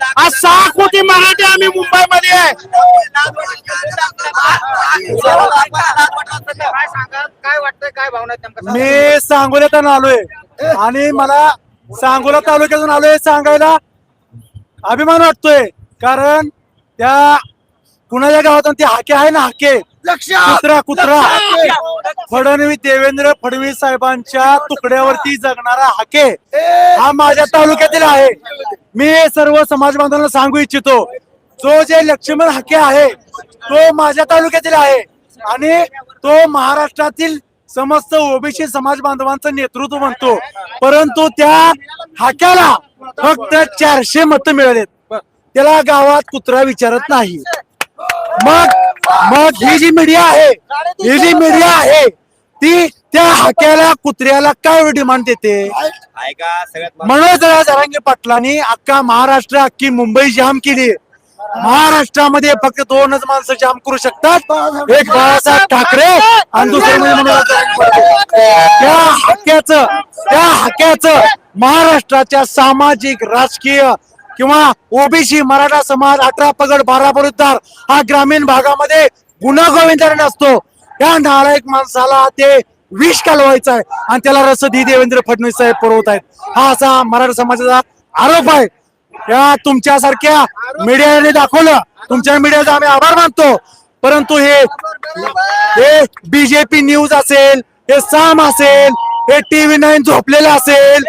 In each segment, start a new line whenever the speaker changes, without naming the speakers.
आज सहा कोटी मराठी आम्ही मुंबईमध्ये आहे.
काय वाटतंय काय भावना
मी सांगोल्यातून आलोय. आणि मला सांगोला तालुक्यातून आलोय सांगायला अभिमान वाटतोय. कारण त्या कुणाच्या गावातून ते हाके आहे ना हाके. कुत्रा कुत्रा! फडणवीस देवेंद्र फडणवीस साहेबांच्या तुकड्यावरती जगणारा हाके हा माझ्या तालुक्यातील आहे. मी सर्व समाज बांधवांना सांगू इच्छितो. जो जे लक्ष्मण हाके आहे तो माझ्या तालुक्यातील आहे आणि तो महाराष्ट्रातील समस्त ओबीसी समाज बांधवांचं नेतृत्व म्हणतो. परंतु त्या हाक्याला फक्त चारशे मत मिळालेत. त्याला गावात कुत्रा विचारत नाही. मग मग ही जी मीडिया आहे ही जी मीडिया आहे ती त्या हाक्याला कुत्र्याला काय डिमांड देते?
ऐका सगळ्यात
मनोज जरांगे पाटलांनी अख्खा महाराष्ट्र अख्खी मुंबई जाम केली. महाराष्ट्रामध्ये फक्त दोनच माणसं जाम करू शकतात. एक बाळासाहेब ठाकरे आणि दुसरे म्हणजे. त्या हाक्याचं त्या हाक्याचं महाराष्ट्राच्या सामाजिक राजकीय किंवा ओबीसी मराठा समाज अठरा पगड बारा बलुतदार हा ग्रामीण भागामध्ये गुन्हा गोविंदाने असतो. या नालायक माणसाला ते विष कालवायचं आहे आणि त्याला रस ही देवेंद्र फडणवीस साहेब पुरवत आहेत. हा असा मराठा समाजाचा आरोप आहे. या तुमच्यासारख्या मीडियाने दाखवलं. तुमच्या मीडियाचा आम्ही आभार मानतो. परंतु हे हे बीजेपी न्यूज असेल हे साम असेल हे टीव्ही नाईन झोपलेलं असेल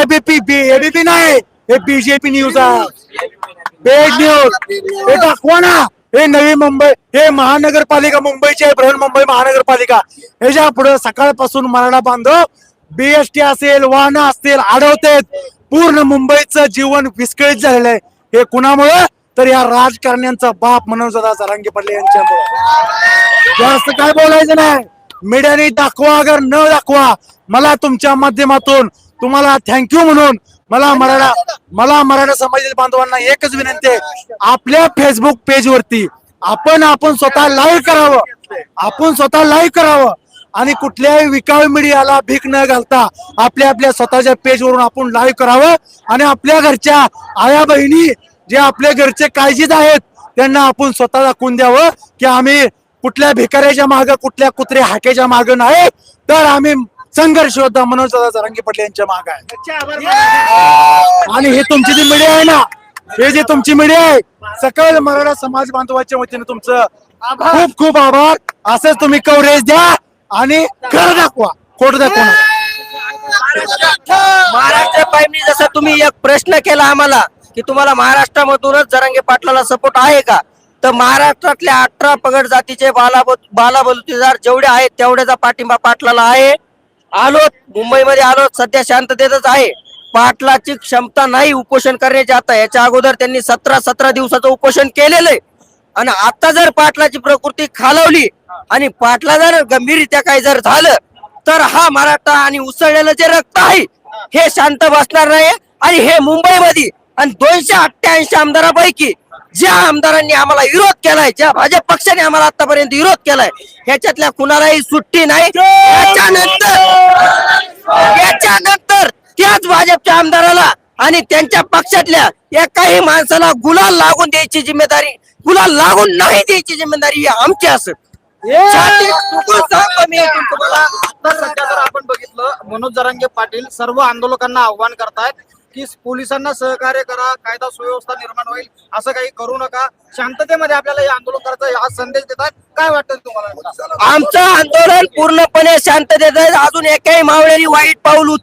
एबीपी एबीपी नाही. हे बीजेपी न्यूज आहे. पेड न्यूज हे दाखवा ना. हे नवी मुंबई हे महानगरपालिका मुंबईची आहे बृहन्मुंबई महानगरपालिका. ह्याच्या पुढे सकाळपासून मराठा बांधव बीएसटी असेल वाहन असतील अडवतेत पूर्ण मुंबईचं जीवन विस्कळीत झालेलं आहे. हे कुणामुळे? तर या राजकारण्यांचा बाप म्हणून दादा जरांगे पडले यांच्यामुळे. जास्त काय बोलायचं नाही. मीडियाने दाखवा अगर न दाखवा मला तुमच्या माध्यमातून तुम्हाला थँक्यू म्हणून मला मराठा मला मराठा समाजातील बांधवांना एकच विनंती आहे. आपल्या फेसबुक पेज वरती आपण आपण स्वतः लाईव्ह करावं. आपण स्वतः लाईव्ह करावं. आणि कुठल्याही विकाऊ मीडियाला भीक न घालता आपल्या आपल्या स्वतःच्या पेज वरून आपण लाईव्ह करावं. आणि आपल्या घरच्या आया बहिणी जे आपल्या घरचे काळजीत आहेत त्यांना आपण स्वतः दाखवून द्यावं की आम्ही कुठल्या भिकाऱ्याच्या मागं कुठल्या कुत्र्या हाकेच्या मागं नाही. तर आम्ही संघर्ष होता मनोज दादा जरांगे पटेल यांच्या माग आहे. आणि हे तुमची जी मीडिया आहे ना हे जे तुमची मीडिया आहे सकल मराठा समाज बांधवाच्या वतीने तुमचं खूप खूप आभार. असंच तुम्ही कव्हरेज द्या आणि खरं दाखवा खोट दाखवा.
महाराष्ट्र पाहिजे जसं तुम्ही एक प्रश्न केला आम्हाला की तुम्हाला महाराष्ट्रामधूनच जरांगे पाटलाला सपोर्ट आहे का? तर महाराष्ट्रातल्या अठरा पगड जातीचे बाला बाला बलुतेदार जेवढे आहेत तेवढ्याचा पाठिंबा पाटलाला आहे. आलोत मुंबईमध्ये आलोत सध्या शांततेतच आहे. पाटलाची क्षमता नाही उपोषण करण्याची आता. याच्या अगोदर त्यांनी सतरा सतरा दिवसाचं उपोषण केलेलं आहे. आणि आता जर पाटलाची प्रकृती खालवली आणि पाटला जर गंभीररित्या काही जर झालं तर हा मराठा आणि उसळलेलं जे रक्त आहे हे शांत बसणार नाही. आणि हे मुंबईमध्ये आणि दोनशे अठ्ठ्याऐंशी आमदारापैकी ज्या आमदारांनी आम्हाला विरोध केलाय ज्या भाजप पक्षाने आम्हाला आतापर्यंत विरोध केलाय ह्याच्यातल्या कुणालाही सुट्टी नाही. याच्यानंतर याच्यानंतर त्याच भाजपच्या आमदाराला आणि त्यांच्या पक्षातल्या एकाही माणसाला गुलाल लागून द्यायची जिम्मेदारी गुलाल लागून नाही द्यायची जिम्मेदारी आमची असत.
आपण बघितलं मनोज जरांगे पाटील सर्व आंदोलकांना आव्हान करतायत. की पोलिसांना सहकार्य करा कायदा सुव्यवस्था निर्माण होईल असं काही करू नका. शांततेमध्ये आपल्याला हे आंदोलन करायचं हा संदेश देतात. काय वाटतं तुम्हाला?
आमचं आंदोलन पूर्णपणे शांततेत आहे. अजून एकही मावळ्यानी वाईट पाऊल उचल